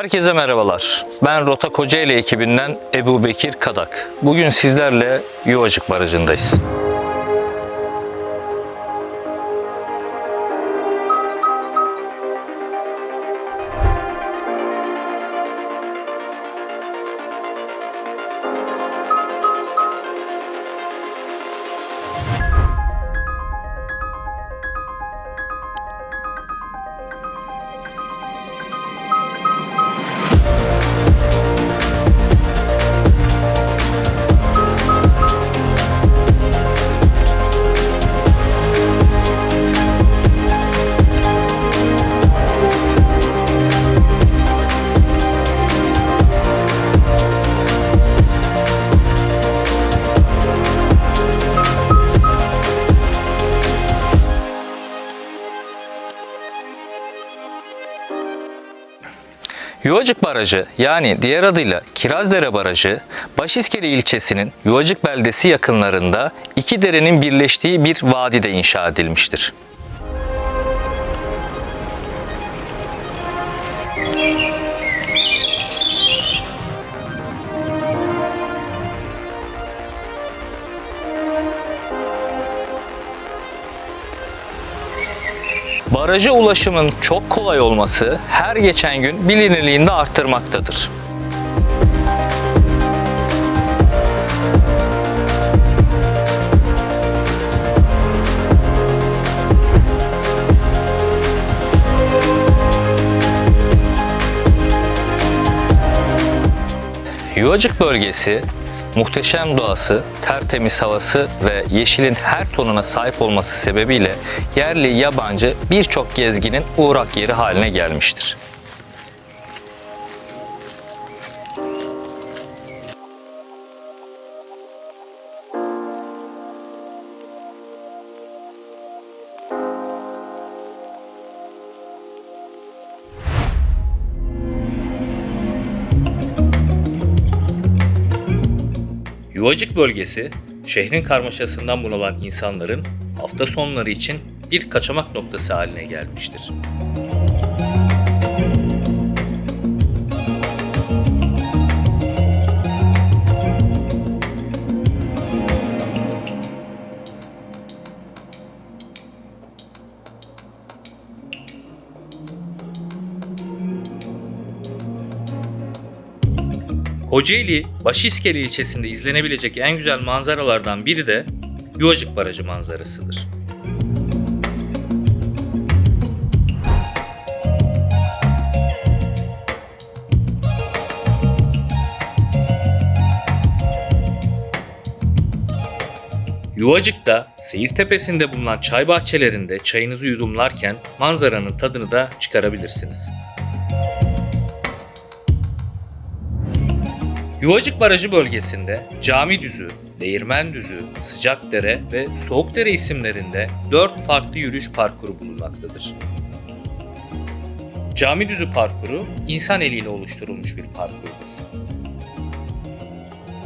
Herkese merhabalar. Ben Rota Kocaeli ekibinden Ebu Bekir Kadak. Bugün sizlerle Yuvacık Barajı'ndayız. Yuvacık Barajı yani diğer adıyla Kirazdere Barajı, Başiskele ilçesinin Yuvacık beldesi yakınlarında iki derenin birleştiği bir vadide inşa edilmiştir. Baraja ulaşımın çok kolay olması her geçen gün bilinirliğini de arttırmaktadır. Yuvacık bölgesi muhteşem doğası, tertemiz havası ve yeşilin her tonuna sahip olması sebebiyle yerli yabancı birçok gezginin uğrak yeri haline gelmiştir. Yuvacık bölgesi, şehrin karmaşasından bunalan insanların hafta sonları için bir kaçamak noktası haline gelmiştir. Kocaeli, Başiskele ilçesinde izlenebilecek en güzel manzaralardan biri de Yuvacık Barajı manzarasıdır. Yuvacık'ta seyir tepesinde bulunan çay bahçelerinde çayınızı yudumlarken manzaranın tadını da çıkarabilirsiniz. Yuvacık Barajı bölgesinde Cami Düzü, Değirmen Düzü, Sıcakdere ve Soğukdere isimlerinde 4 farklı yürüyüş parkuru bulunmaktadır. Cami Düzü parkuru insan eliyle oluşturulmuş bir parkurdur.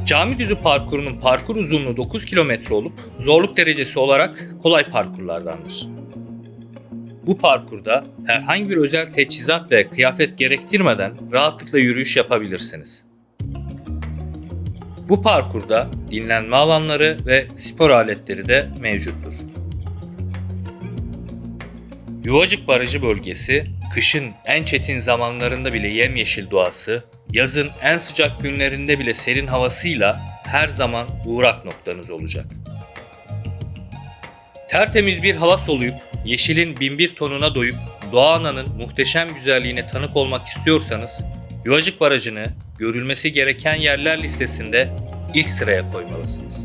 Cami Düzü parkurunun parkur uzunluğu 9 kilometre olup zorluk derecesi olarak kolay parkurlardandır. Bu parkurda herhangi bir özel teçhizat ve kıyafet gerektirmeden rahatlıkla yürüyüş yapabilirsiniz. Bu parkurda dinlenme alanları ve spor aletleri de mevcuttur. Yuvacık Barajı bölgesi, kışın en çetin zamanlarında bile yemyeşil doğası, yazın en sıcak günlerinde bile serin havasıyla her zaman uğrak noktanız olacak. Tertemiz bir hava soluyup, yeşilin binbir tonuna doyup, doğa ananın muhteşem güzelliğine tanık olmak istiyorsanız, Yuvacık Barajı'nı görülmesi gereken yerler listesinde ilk sıraya koymalısınız.